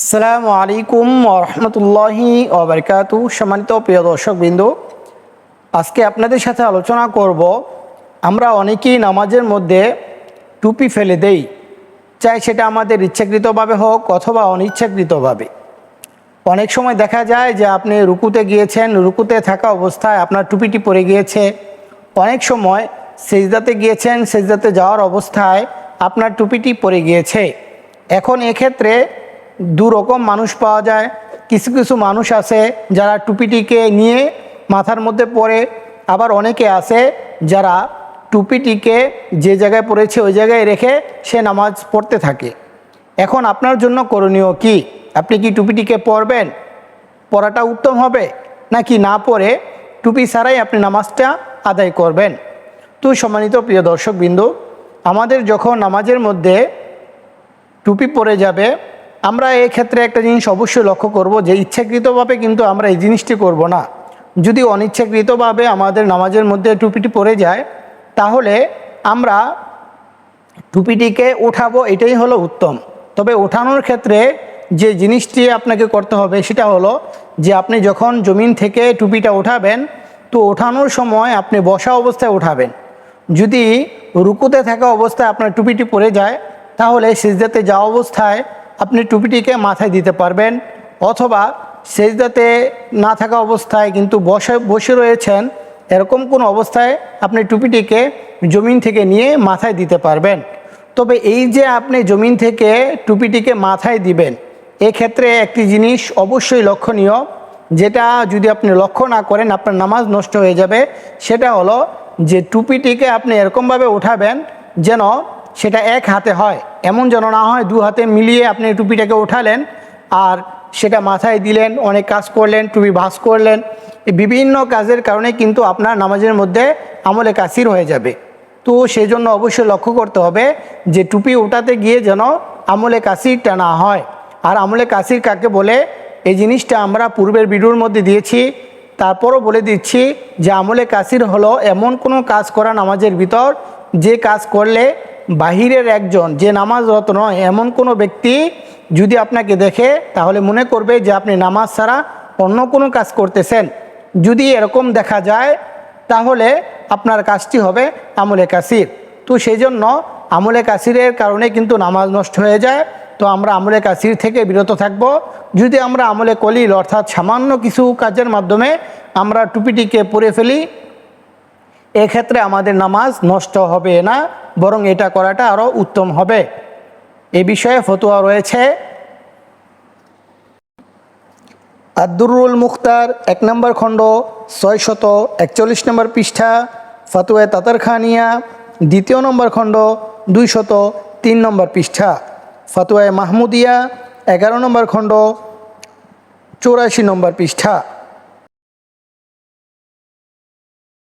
আসসালামু আলাইকুম রহমতুল্লাহি ওবরকাতু সম্মানিত প্রিয় দর্শকবৃন্দ, আজকে আপনাদের সাথে আলোচনা করব, আমরা অনেকেই নামাজের মধ্যে টুপি ফেলে দেই, চাই সেটা আমাদের ইচ্ছাকৃতভাবে হোক অথবা অনিচ্ছাকৃতভাবে। অনেক সময় দেখা যায় যে আপনি রুকুতে গিয়েছেন, রুকুতে থাকা অবস্থায় আপনার টুপিটি পরে গিয়েছে, অনেক সময় সেজদাতে গিয়েছেন, সেজদাতে যাওয়ার অবস্থায় আপনার টুপিটি পরে গিয়েছে। এখন এক্ষেত্রে দু রকম মানুষ পাওয়া যায়। কিছু কিছু মানুষ আছে যারা টুপিটিকে নিয়ে মাথার মধ্যে পরে, আবার অনেকে আছে যারা টুপিটিকে যে জায়গায় পড়েছে ওই জায়গায় রেখে সে নামাজ পড়তে থাকে। এখন আপনার জন্য করণীয় কি? আপনি কি টুপিটিকে পরবেন? পরাটা উত্তম হবে? নাকি না পরে টুপি ছাড়াই আপনি নামাজটা আদায় করবেন? তো সম্মানিত প্রিয় দর্শকবৃন্দ, আমাদের যখন নামাজের মধ্যে টুপি পরে যাবে আমরা এই ক্ষেত্রে একটা জিনিস অবশ্যই লক্ষ্য করব যে ইচ্ছাকৃতভাবে কিন্তু আমরা এই জিনিসটি করব না। যদি অনিচ্ছাকৃতভাবে আমাদের নামাজের মধ্যে টুপিটি পরে যায়, তাহলে আমরা টুপিটিকে উঠাবো এটাই হলো উত্তম। তবে ওঠানোর ক্ষেত্রে যে জিনিসটি আপনাকে করতে হবে, সেটা হলো যে আপনি যখন জমিন থেকে টুপিটা ওঠাবেন, তো ওঠানোর সময় আপনি বসা অবস্থায় ওঠাবেন। যদি রুকুতে থাকা অবস্থায় আপনার টুপিটি পরে যায়, তাহলে সেজদাতে যাওয়া অবস্থায় আপনি টুপিটিকে মাথায় দিতে পারবেন অথবা সেজদাতে না থাকা অবস্থায় কিন্তু বসে বসে রয়েছেন, এরকম কোনো অবস্থায় আপনি টুপিটিকে জমিন থেকে নিয়ে মাথায় দিতে পারবেন। তবে এই যে আপনি জমিন থেকে টুপিটিকে মাথায় দিবেন, এক্ষেত্রে একটি জিনিস অবশ্যই লক্ষণীয়, যেটা যদি আপনি লক্ষ্য না করেন, আপনার নামাজ নষ্ট হয়ে যাবে, সেটা হলো যে টুপিটিকে আপনি এরকমভাবে উঠাবেন যেন সেটা এক হাতে হয়, এমন যেন না হয় দু হাতে মিলিয়ে আপনি টুপিটাকে ওঠালেন আর সেটা মাথায় দিলেন, অনেক কাজ করলেন, টুপি ভাস করলেন। বিভিন্ন কাজের কারণে কিন্তু আপনার নামাজের মধ্যে আমলে কাসির হয়ে যাবে। তো সেই জন্য অবশ্যই লক্ষ্য করতে হবে যে টুপি ওঠাতে গিয়ে যেন আমলে কাসিরটা না হয়। আর আমলে কাসির কাকে বলে? এই জিনিসটা আমরা পূর্বের ভিডিওর মধ্যে দিয়েছি। তারপরও বলে দিচ্ছি যে আমলে কাসির হলো এমন কোনো কাজ করা নামাজের ভিতর যে কাজ করলে বাহিরের একজন যে নামাজরত নয়, এমন কোনো ব্যক্তি যদি আপনাকে দেখে, তাহলে মনে করবে যে আপনি নামাজ ছাড়া অন্য কোনো কাজ করতেছেন। যদি এরকম দেখা যায়, তাহলে আপনার কাজটি হবে আমলে কাসির। তো সেই জন্য আমলে কাসিরের কারণে কিন্তু নামাজ নষ্ট হয়ে যায়। তো আমরা আমলে কাসির থেকে বিরত থাকব। যদি আমরা আমলে কলিল, অর্থাৎ সামান্য কিছু কাজের মাধ্যমে আমরা টুপিটিকে পরে ফেলি, এক্ষেত্রে আমাদের নামাজ নষ্ট হবে না। বরং এটা করাটা আরও উত্তম হবে। এ বিষয়ে ফতোয়া রয়েছে। আব্দুরুল মুখতার এক নম্বর খণ্ড ছয় শত একচল্লিশ নম্বর পৃষ্ঠা ফতুয়ায় তাতারখানিয়া দ্বিতীয় নম্বর খণ্ড দুই শত তিন নম্বর পৃষ্ঠা, ফতুয়ায় মাহমুদিয়া, এগারো নম্বর খণ্ড, চৌরাশি নম্বর পৃষ্ঠা।